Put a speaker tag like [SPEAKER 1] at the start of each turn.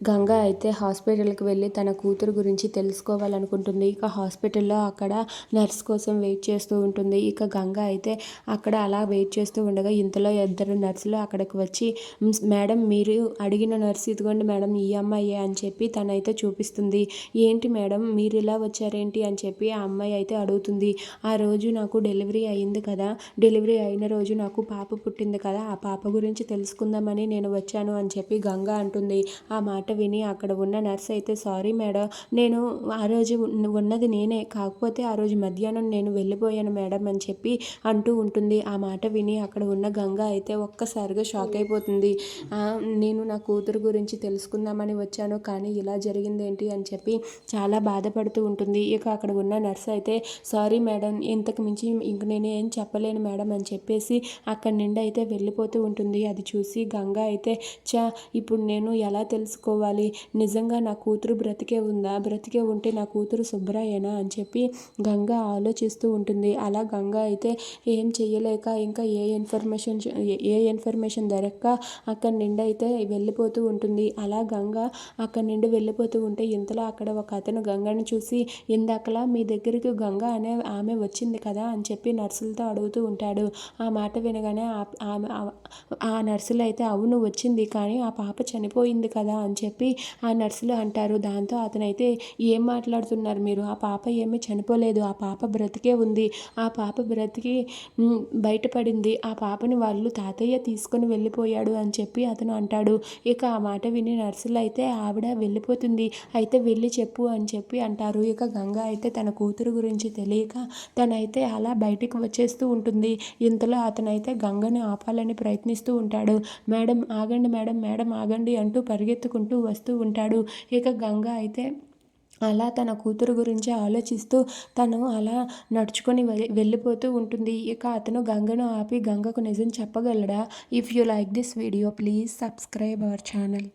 [SPEAKER 1] గంగ అయితే హాస్పిటల్కి వెళ్ళి తన కూతురు గురించి తెలుసుకోవాలనుకుంటుంది. ఇక హాస్పిటల్లో అక్కడ నర్స్ కోసం వెయిట్ చేస్తూ ఉంటుంది. ఇక గంగ అయితే అక్కడ అలా వెయిట్ చేస్తూ ఉండగా ఇంతలో ఇద్దరు నర్సులు అక్కడికి వచ్చి మేడం మీరు అడిగిన నర్స్ ఇదిగోండి మేడం ఈ అమ్మాయి అని చెప్పి తనైతే చూపిస్తుంది. ఏంటి మేడం మీరు ఇలా వచ్చారేంటి? అని చెప్పి ఆ అమ్మాయి అయితే అడుగుతుంది. ఆ రోజు నాకు డెలివరీ అయింది కదా డెలివరీ అయిన రోజు నాకు పాప పుట్టింది కదా ఆ పాప గురించి తెలుసుకుందామని నేను వచ్చాను అని చెప్పి గంగ అంటుంది. ఆ మాట మాట విని అక్కడ ఉన్న నర్స్ అయితే సారీ మేడం నేను ఆ రోజు ఉన్నది నేనే. కాకపోతే ఆ రోజు మధ్యాహ్నం నేను వెళ్ళిపోయాను మేడం అని చెప్పి అంటూ ఉంటుంది. ఆ మాట విని అక్కడ ఉన్న గంగ అయితే ఒక్కసారిగా షాక్ అయిపోతుంది. నేను నా కూతురు గురించి తెలుసుకుందామని వచ్చాను కానీ ఇలా జరిగింది ఏంటి? అని చెప్పి చాలా బాధపడుతూ ఉంటుంది. ఇక అక్కడ ఉన్న నర్స్ అయితే సారీ మేడం ఇంతకు మించి ఇంక నేను ఏం చెప్పలేను మేడం అని చెప్పేసి అక్కడి నుండి అయితే వెళ్ళిపోతూ ఉంటుంది. అది చూసి గంగ అయితే చా ఇప్పుడు నేను ఎలా తెలుసుకో తెలుసుకోవాలి నిజంగా నా కూతురు బ్రతికే ఉందా? బ్రతికే ఉంటే నా కూతురు శుభ్రయేనా అని చెప్పి గంగ ఆలోచిస్తూ ఉంటుంది. అలా గంగ అయితే ఏం చేయలేక ఇంకా ఏ ఇన్ఫర్మేషన్ ఏ ఇన్ఫర్మేషన్ దొరక్క అక్కడి నుండి అయితే వెళ్ళిపోతూ ఉంటుంది. అలా గంగ అక్కడి నుండి వెళ్ళిపోతూ ఉంటే ఇంతలో అక్కడ ఒక అతను గంగను చూసి ఇందాకలా మీ దగ్గరికి గంగ అనే ఆమె వచ్చింది కదా? అని చెప్పి నర్సులతో అడుగుతూ ఉంటాడు. ఆ మాట వినగానే ఆమె ఆ నర్సులు అయితే అవును వచ్చింది. కానీ ఆ పాప చనిపోయింది కదా? అని చెప్పి చెప్పి ఆ నర్సులు అంటారు. దాంతో అతనైతే ఏం మాట్లాడుతున్నారు మీరు? ఆ పాప ఏమీ చనిపోలేదు. ఆ పాప బ్రతికే ఉంది. ఆ పాప బ్రతికి బయటపడింది. ఆ పాపని వాళ్ళు తాతయ్య తీసుకొని వెళ్ళిపోయాడు అని చెప్పి అతను అంటాడు. ఇక ఆ మాట విని నర్సులు అయితే ఆవిడ వెళ్ళిపోతుంది. అయితే వెళ్ళి చెప్పు అని చెప్పి అంటారు. ఇక గంగ అయితే తన కూతురు గురించి తెలియక తనైతే అలా బయటికి వచ్చేస్తూ ఉంటుంది. ఇంతలో అతనైతే గంగని ఆపాలని ప్రయత్నిస్తూ ఉంటాడు. మేడం ఆగండి మేడం. మేడం ఆగండి అంటూ పరిగెత్తుకుంటూ అంటూ వస్తూ ఉంటాడు. ఇక గంగ అయితే అలా తన కూతురు గురించి ఆలోచిస్తూ తను అలా నడుచుకొని వెళ్ళిపోతూ ఉంటుంది. ఇక అతను గంగను ఆపి గంగకు నిజం చెప్పగలడా? If you like this video please subscribe our channel